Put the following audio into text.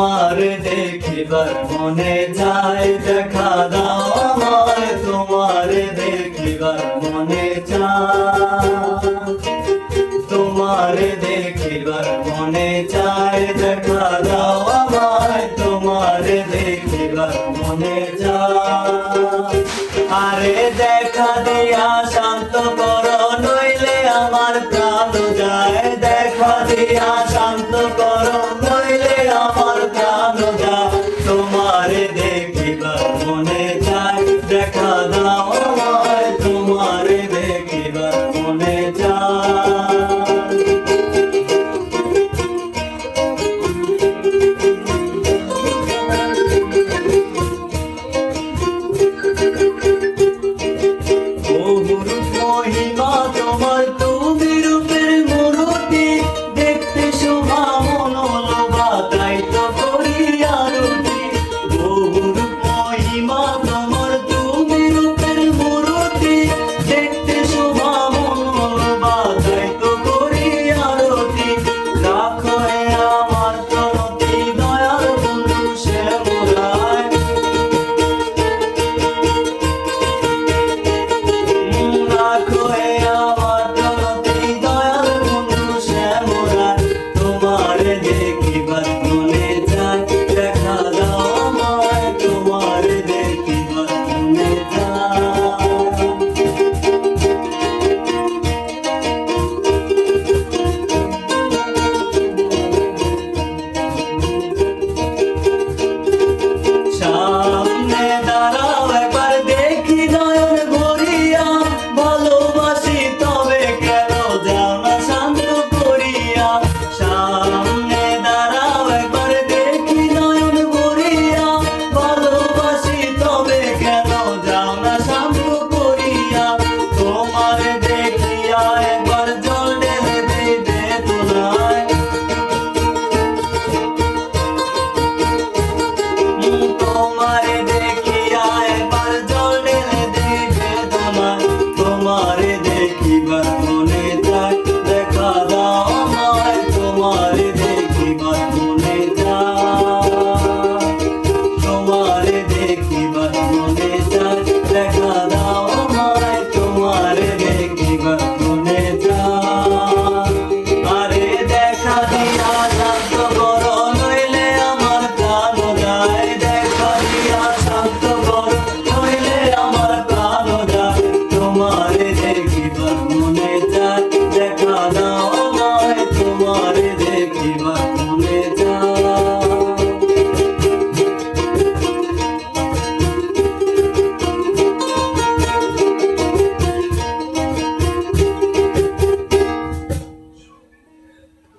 দেখিবার মনে চায় দেখা দাও আমায় তোমারে দেখিবার মনে চায় তোমারে দেখিবার মনে চায় দেখা দাও আমায় তোমারে দেখিবার মনে চায় আরে দেখা দিয়া কহিল